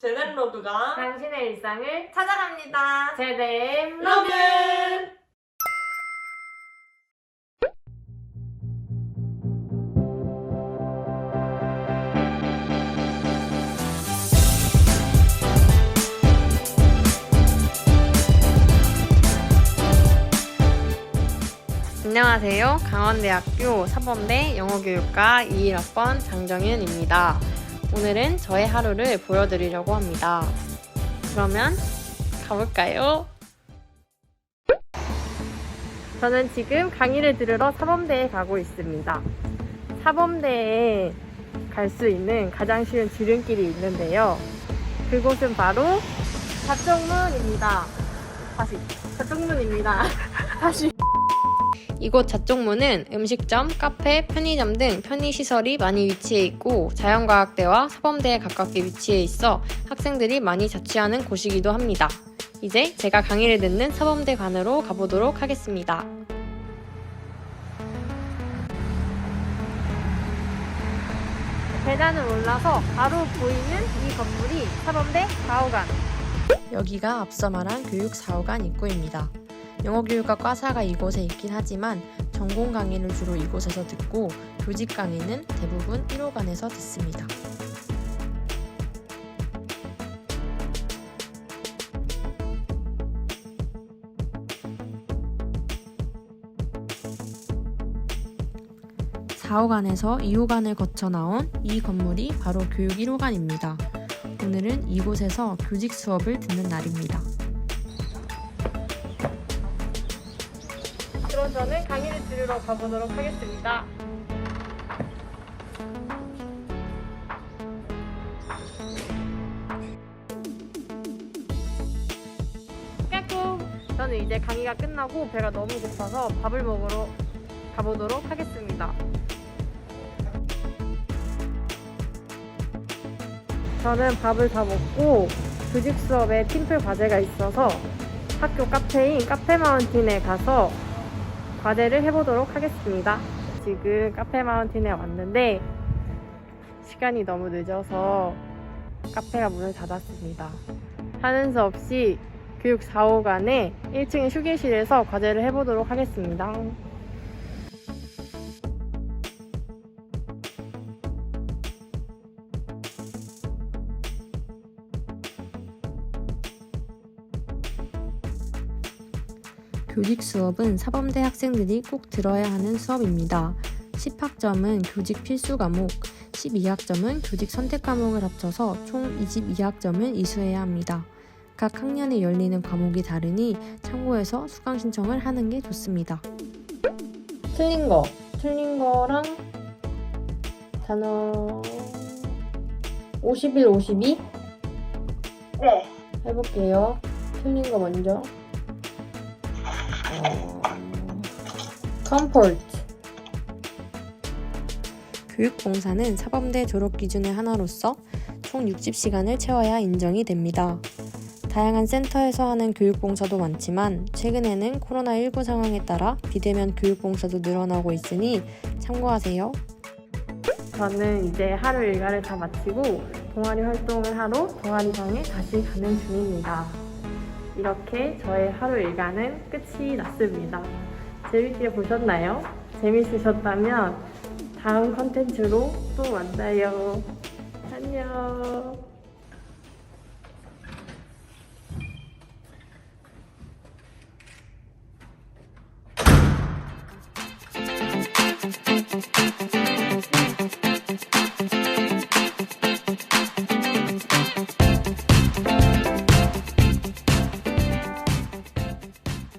제덴 로드가 당신의 일상을 찾아갑니다. 제댐 로드! 안녕하세요. 강원대학교 사범대 영어교육과 21학번 장정윤입니다. 오늘은 저의 하루를 보여드리려고 합니다. 그러면 가볼까요? 저는 지금 강의를 들으러 사범대에 가고 있습니다. 사범대에 갈 수 있는 가장 쉬운 지름길이 있는데요. 그곳은 바로 자쪽문입니다. 다시 자쪽문입니다. 다시 이곳 자쪽문은 음식점, 카페, 편의점 등 편의시설이 많이 위치해 있고 자연과학대와 사범대에 가깝게 위치해 있어 학생들이 많이 자취하는 곳이기도 합니다. 이제 제가 강의를 듣는 사범대 관으로 가보도록 하겠습니다. 계단을 올라서 바로 보이는 이 건물이 사범대 4호관. 여기가 앞서 말한 교육 4호관 입구입니다. 영어교육과 과사가 이곳에 있긴 하지만 전공 강의를 주로 이곳에서 듣고 교직 강의는 대부분 1호관에서 듣습니다. 사호관에서 2호관을 거쳐 나온 이 건물이 바로 교육 1호관입니다. 오늘은 이곳에서 교직 수업을 듣는 날입니다. 저는 강의를 들으러 가보도록 하겠습니다. 까꿍! 저는 이제 강의가 끝나고 배가 너무 고파서 밥을 먹으러 가보도록 하겠습니다. 저는 밥을 다 먹고 교직 수업에 팀플 과제가 있어서 학교 카페인 카페 마운틴에 가서 과제를 해보도록 하겠습니다. 지금 카페 마운틴에 왔는데 시간이 너무 늦어서 카페가 문을 닫았습니다. 하는 수 없이 교육 4호간에 1층 휴게실에서 과제를 해보도록 하겠습니다. 교직 수업은 사범대 학생들이 꼭 들어야 하는 수업입니다. 10학점은 교직 필수 과목, 12학점은 교직 선택 과목을 합쳐서 총 22학점을 이수해야 합니다. 각 학년에 열리는 과목이 다르니 참고해서 수강 신청을 하는 게 좋습니다. 틀린 거, 틀린 거랑 단어 51, 52? 네. 해볼게요. 틀린 거 먼저. 어, comfort. 교육봉사는 사범대 졸업 기준의 하나로서 총 60시간을 채워야 인정이 됩니다. 다양한 센터에서 하는 교육봉사도 많지만 최근에는 코로나19 상황에 따라 비대면 교육봉사도 늘어나고 있으니 참고하세요. 저는 이제 하루 일과를 다 마치고 동아리 활동을 하러 동아리방에 다시 가는 중입니다. 이렇게 저의 하루 일과는 끝이 났습니다. 재밌게 보셨나요? 재밌으셨다면 다음 컨텐츠로 또 만나요. 안녕.